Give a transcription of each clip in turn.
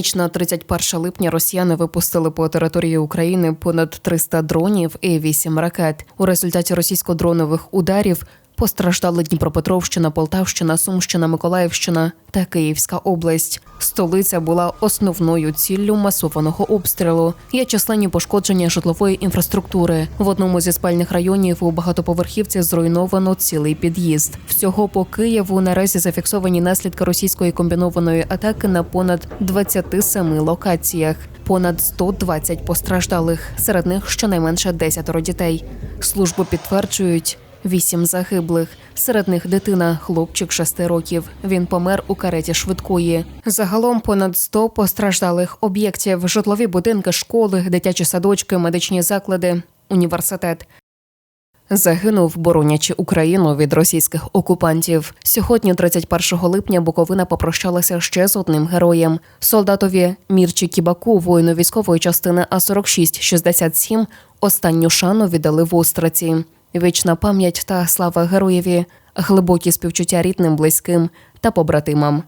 Ніч на 31 липня росіяни випустили по території України понад 300 дронів і 8 ракет. У результаті російсько-дронових ударів постраждали Дніпропетровщина, Полтавщина, Сумщина, Миколаївщина та Київська область. Столиця була основною ціллю масованого обстрілу. Є численні пошкодження житлової інфраструктури. В одному зі спальних районів у багатоповерхівці зруйновано цілий під'їзд. Всього по Києву наразі зафіксовані наслідки російської комбінованої атаки на понад 27 локаціях. Понад 120 постраждалих, серед них щонайменше 10 дітей. Служби підтверджують. Вісім загиблих. Серед них дитина, хлопчик 6 років. Він помер у кареті швидкої. Загалом понад 100 постраждалих об'єктів: житлові будинки, школи, дитячі садочки, медичні заклади, університет. Загинув, боронячи Україну від російських окупантів. Сьогодні, 31 липня, Буковина попрощалася ще з одним героєм. Солдатові Мірчі Кібаку, воїну військової частини А 4667 останню шану віддали в Остраці. Вічна пам'ять та слава героєві, глибокі співчуття рідним, близьким та побратимам.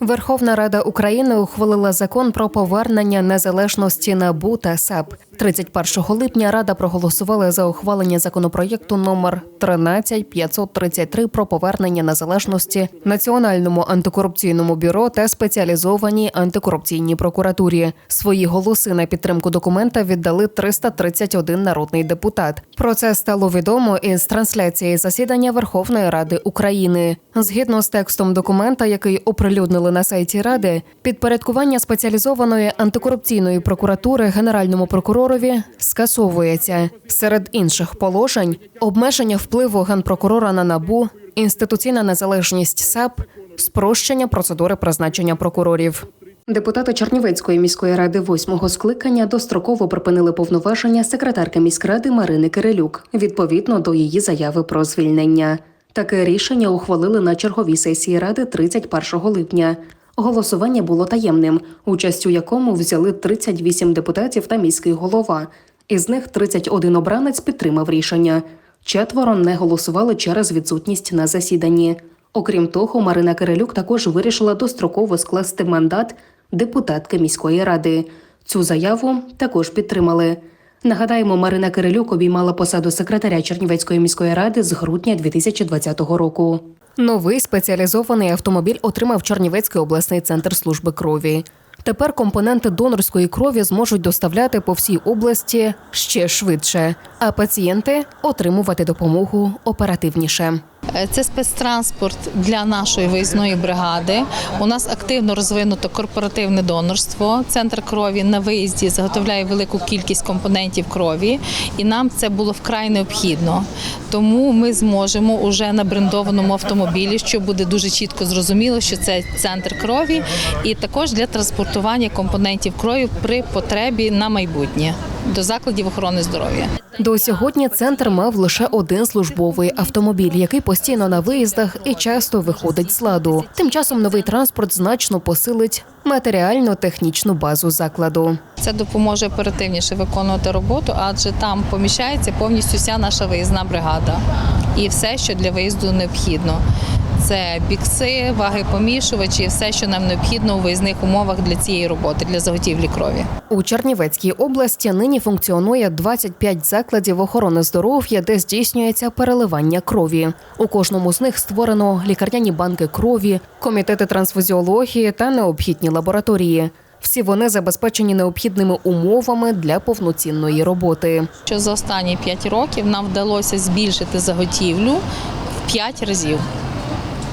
Верховна Рада України ухвалила закон про повернення незалежності НАБУ та САП. 31 липня Рада проголосувала за ухвалення законопроєкту номер 13533 про повернення незалежності Національному антикорупційному бюро та спеціалізованій антикорупційній прокуратурі. Свої голоси на підтримку документа віддали 331 народний депутат. Про це стало відомо із трансляції засідання Верховної Ради України. Згідно з текстом документа, який оприлюднили на сайті Ради, підпорядкування спеціалізованої антикорупційної прокуратури генеральному прокуророві скасовується. Серед інших положень обмеження впливу генпрокурора на набу, інституційна незалежність САП, спрощення процедури призначення прокурорів. Депутати Чернівецької міської ради восьмого скликання достроково припинили повноваження секретарки міськради Марини Кирилюк відповідно до її заяви про звільнення. Таке рішення ухвалили на черговій сесії ради 31 липня. Голосування було таємним, участь у якому взяли 38 депутатів та міський голова. Із них 31 обранець підтримав рішення. Четверо не голосували через відсутність на засіданні. Окрім того, Марина Кирилюк також вирішила достроково скласти мандат депутатки міської ради. Цю заяву також підтримали. Нагадаємо, Марина Кирилюк обіймала посаду секретаря Чернівецької міської ради з грудня 2020 року. Новий спеціалізований автомобіль отримав Чернівецький обласний центр служби крові. Тепер компоненти донорської крові зможуть доставляти по всій області ще швидше, а пацієнти отримувати допомогу оперативніше. Е, Це спецтранспорт для нашої виїзної бригади. У нас активно розвинуто корпоративне донорство. Центр крові на виїзді заготовляє велику кількість компонентів крові, і нам це було вкрай необхідно. Тому ми зможемо уже на брендованому автомобілі, що буде дуже чітко зрозуміло, що це центр крові, і також для транспортування компонентів крові при потребі на майбутнє до закладів охорони здоров'я. До сьогодні центр мав лише один службовий автомобіль, який постійно на виїздах і часто виходить з ладу. Тим часом новий транспорт значно посилить матеріально-технічну базу закладу. Це допоможе оперативніше виконувати роботу, адже там поміщається повністю вся наша виїзна бригада і все, що для виїзду необхідно. Це бікси, ваги помішувачі, все, що нам необхідно у виїзних умовах для цієї роботи, для заготівлі крові. У Чернівецькій області нині функціонує 25 закладів охорони здоров'я, де здійснюється переливання крові. У кожному з них створено лікарняні банки крові, комітети трансфузіології та необхідні лабораторії. Всі вони забезпечені необхідними умовами для повноцінної роботи. Що за останні 5 років нам вдалося збільшити заготівлю в 5 разів.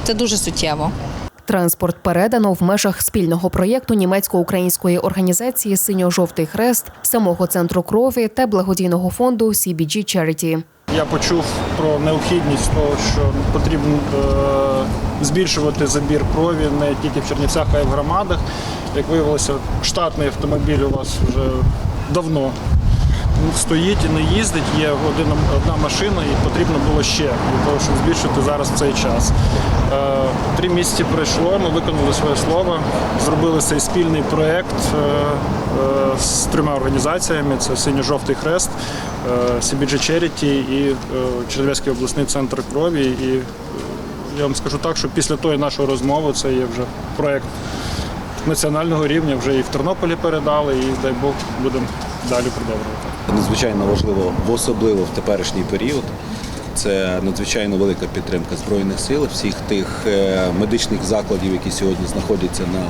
Це дуже суттєво. Транспорт передано в межах спільного проєкту німецько-української організації Синьо-жовтий хрест, самого центру крові та благодійного фонду CBG Charity. Я почув про необхідність того, що потрібно е, збільшувати забір крові не тільки в Чернівцях, а й в громадах. Як виявилося, штатний автомобіль у вас вже давно стоїть і не їздить. Є одна машина, і потрібно було ще для того, щоб збільшити зараз цей час. Е, Три місяці пройшло, ми виконали своє слово, зробили цей спільний проєкт е, е, з трьома організаціями: це Синьо-жовтий хрест, CBG Charity і Чернівецький обласний центр крові. І я вам скажу так, що після тої нашої розмови це є вже проєкт національного рівня, вже і в Тернополі передали, і дай Бог будемо далі продовжувати. Надзвичайно важливо, в особливо в теперішній період. Це надзвичайно велика підтримка Збройних сил, всіх тих е, медичних закладів, які сьогодні знаходяться на,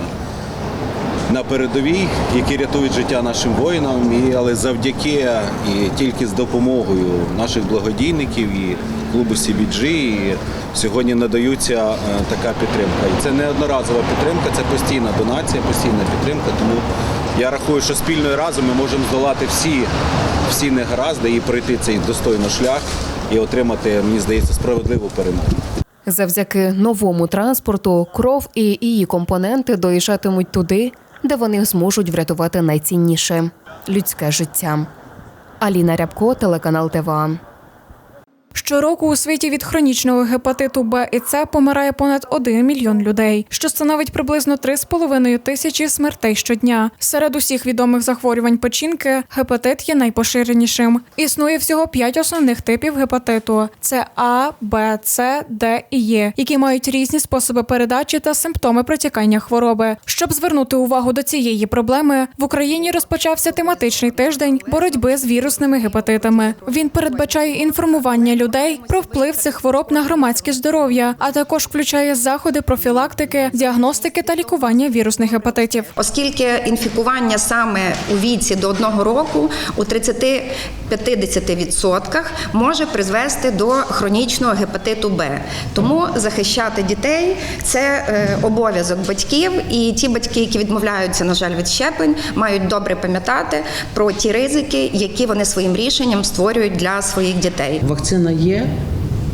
на передовій, які рятують життя нашим воїнам. І, але завдяки і тільки з допомогою наших благодійників і клубу CBG і сьогодні надаються е, така підтримка. І це не одноразова підтримка, це постійна донація, постійна підтримка. Тому я рахую, що спільно і разом ми можемо здолати всі, всі негаразди і пройти цей достойний шлях і отримати, мені здається, справедливу перемогу. Завдяки новому транспорту кров і її компоненти доїжджатимуть туди, де вони зможуть врятувати найцінніше людське життя. Аліна Рябко, телеканал ТВА. Щороку у світі від хронічного гепатиту Б і С помирає понад 1 мільйон людей, що становить приблизно 3,5 тисячі смертей щодня. Серед усіх відомих захворювань печінки гепатит є найпоширенішим. Існує всього 5 основних типів гепатиту: це А, Б, С, Д і Е, які мають різні способи передачі та симптоми протікання хвороби. Щоб звернути увагу до цієї проблеми, в Україні розпочався тематичний тиждень боротьби з вірусними гепатитами. Він передбачає інформування людей про вплив цих хвороб на громадське здоров'я, а також включає заходи профілактики, діагностики та лікування вірусних гепатитів. Оскільки інфікування саме у віці до одного року у 30-50% може призвести до хронічного гепатиту Б. Тому захищати дітей це е, обов'язок батьків, і ті батьки, які відмовляються, на жаль, від щеплень, мають добре пам'ятати про ті ризики, які вони своїм рішенням створюють для своїх дітей. Вакцина є.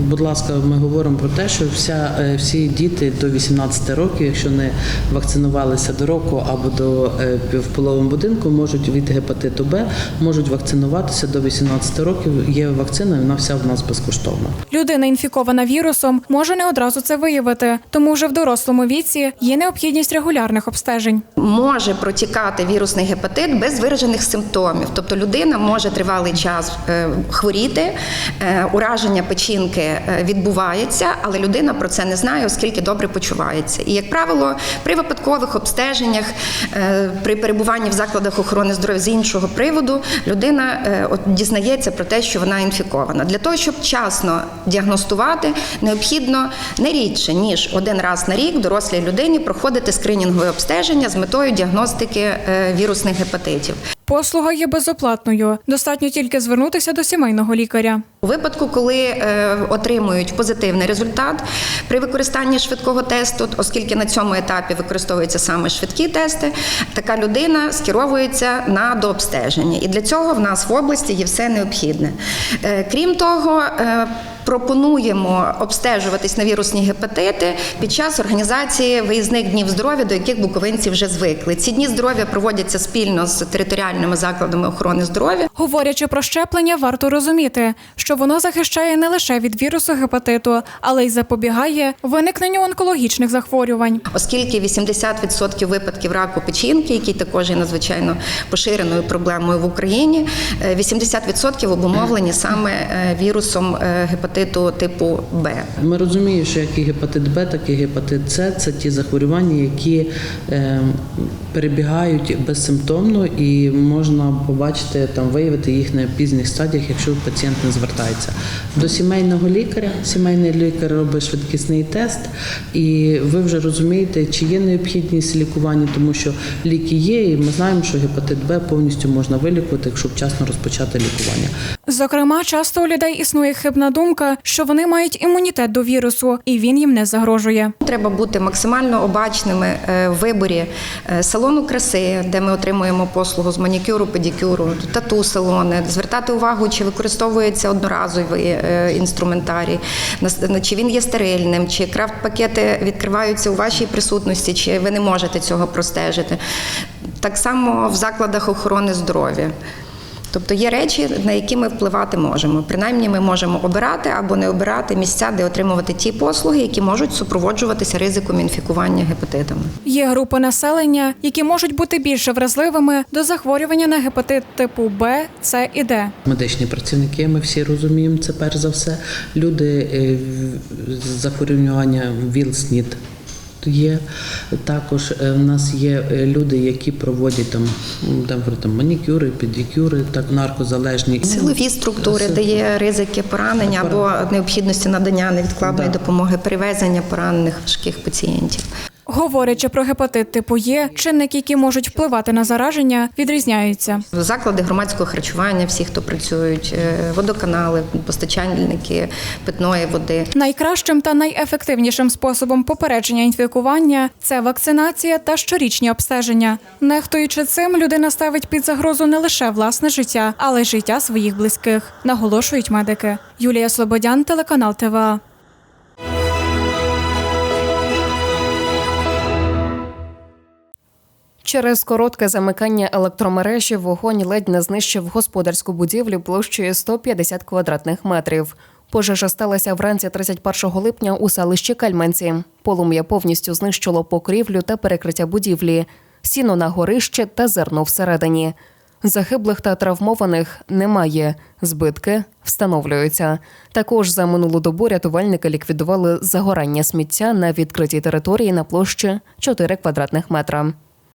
Будь ласка, ми говоримо про те, що вся, е, всі діти до 18 років, якщо не вакцинувалися до року або до е, в половому будинку, можуть від гепатиту Б можуть вакцинуватися до 18 років. Є вакцина, вона вся в нас безкоштовна. Людина інфікована вірусом може не одразу це виявити, тому вже в дорослому віці є необхідність регулярних обстежень. може протікати вірусний гепатит без виражених симптомів. Тобто людина може тривалий час е, хворіти, е, ураження печінки е, відбувається, але людина про це не знає, оскільки добре почувається. І, як правило, при випадкових обстеженнях, е, при перебуванні в закладах охорони здоров'я з іншого приводу, людина е, от дізнається про те, що вона інфікована. Для того, щоб вчасно діагностувати, необхідно не рідше ніж один раз на рік дорослій людині проходити скринінгове обстеження з метою діагностики вірусних гепатитів. Послуга є безоплатною. Достатньо тільки звернутися до сімейного лікаря. У випадку, коли е, отримують позитивний результат при використанні швидкого тесту, оскільки на цьому етапі використовуються саме швидкі тести, така людина скеровується на дообстеження. І для цього в нас в області є все необхідне. Е, крім того, е, Пропонуємо обстежуватись на вірусні гепатити під час організації виїзних днів здоров'я, до яких буковинці вже звикли. Ці дні здоров'я проводяться спільно з територіальними закладами охорони здоров'я. Говорячи про щеплення, варто розуміти, що воно захищає не лише від вірусу гепатиту, але й запобігає виникненню онкологічних захворювань. Оскільки 80% випадків раку печінки, який також є надзвичайно поширеною проблемою в Україні, е, 80% обумовлені саме е, вірусом е, гепатиту типу Б. Ми розуміємо, що як і гепатит Б, так і гепатит С це ті захворювання, які е, перебігають безсимптомно і можна побачити там, виявити їх на пізніх стадіях, якщо пацієнт не звертається. До сімейного лікаря. Сімейний лікар робить швидкісний тест, і ви вже розумієте, чи є необхідність лікування, тому що ліки є, і ми знаємо, що гепатит Б повністю можна вилікувати, якщо вчасно розпочати лікування. Зокрема, часто у людей існує хибна думка, що вони мають імунітет до вірусу, і він їм не загрожує. Треба бути максимально обачними е, в виборі е, салону краси, де ми отримуємо послугу з манікюру, педикюру, тату салони, звертати увагу, чи використовується одноразовий е, інструментарій, чи він є стерильним, чи крафт-пакети відкриваються у вашій присутності, чи ви не можете цього простежити. Так само в закладах охорони здоров'я. Тобто є речі, на які ми впливати можемо. Принаймні, ми можемо обирати або не обирати місця, де отримувати ті послуги, які можуть супроводжуватися ризиком інфікування гепатитами. Є групи населення, які можуть бути більше вразливими до захворювання на гепатит типу Б, С і Д. Медичні працівники, ми всі розуміємо, це перш за все. Люди е, з захворювання ВІЛ-СНІД є. Також е, в нас є е, люди, які проводять там, там, там манікюри, педикюри, так наркозалежні. Силові структури, де є ризики поранення або необхідності надання невідкладної Да. допомоги, перевезення поранених важких пацієнтів. Говорячи про гепатит типу Є, чинники, які можуть впливати на зараження, відрізняються. Заклади громадського харчування, всі, хто працюють, е, водоканали, постачальники питної води. Найкращим та найефективнішим способом попередження інфікування це вакцинація та щорічні обстеження. Нехтуючи цим, людина ставить під загрозу не лише власне життя, але й життя своїх близьких, наголошують медики. Юлія Слободян, телеканал ТВА. Через коротке замикання електромережі вогонь ледь не знищив господарську будівлю площею 150 квадратних метрів. Пожежа сталася вранці 31 липня у селищі Кальменці. Полум'я повністю знищило покрівлю та перекриття будівлі, сіно на горище та зерно всередині. Загиблих та травмованих немає. Збитки встановлюються. Також за минулу добу рятувальники ліквідували загорання сміття на відкритій території на площі 4 квадратних метра.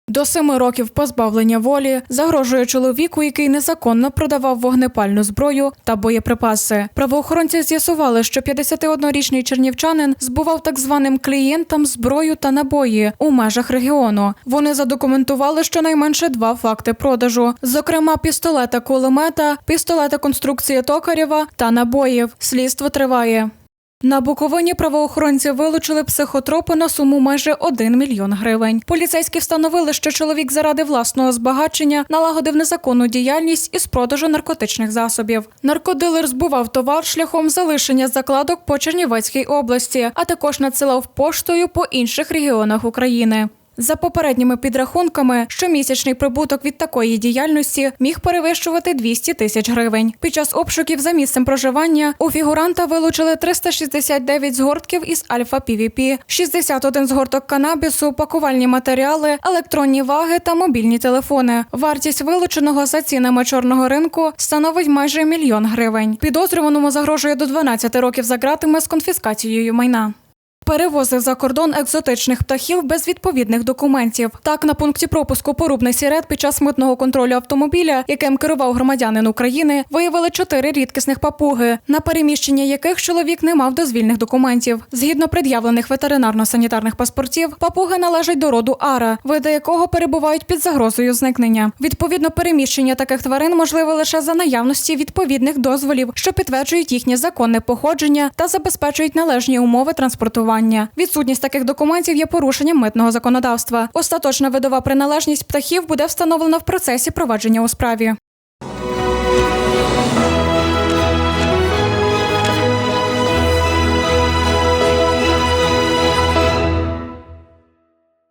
До семи років позбавлення волі загрожує чоловіку, який незаконно продавав вогнепальну зброю та боєприпаси. Правоохоронці з'ясували, що 51-річний чернівчанин збував так званим клієнтам зброю та набої у межах регіону. Вони задокументували щонайменше два факти продажу: зокрема, пістолета кулемета, пістолета конструкції Токарєва та набоїв. Слідство триває. На Буковині правоохоронці вилучили психотропи на суму майже 1 мільйон гривень. Поліцейські встановили, що чоловік заради власного збагачення налагодив незаконну діяльність із продажу наркотичних засобів. Наркодилер збував товар шляхом залишення закладок по Чернівецькій області, а також надсилав поштою по інших регіонах України. За попередніми підрахунками, щомісячний прибуток від такої діяльності міг перевищувати 200 тисяч гривень. Під час обшуків за місцем проживання у фігуранта вилучили 369 згортків із альфа пвп 61 згорток канабісу, пакувальні матеріали, електронні ваги та мобільні телефони. Вартість вилученого за цінами чорного ринку становить майже мільйон гривень. Підозрюваному загрожує до 12 років за ґратами з конфіскацією майна. Перевозив за кордон екзотичних птахів без відповідних документів. Так, на пункті пропуску порубний сірет під час митного контролю автомобіля, яким керував громадянин України, виявили чотири рідкісних папуги, на переміщення яких чоловік не мав дозвільних документів. Згідно пред'явлених ветеринарно-санітарних паспортів, папуги належать до роду ара, види якого перебувають під загрозою зникнення. Відповідно, переміщення таких тварин можливе лише за наявності відповідних дозволів, що підтверджують їхнє законне походження та забезпечують належні умови транспортування. Відсутність таких документів є порушенням митного законодавства. Остаточна видова приналежність птахів буде встановлена в процесі провадження у справі.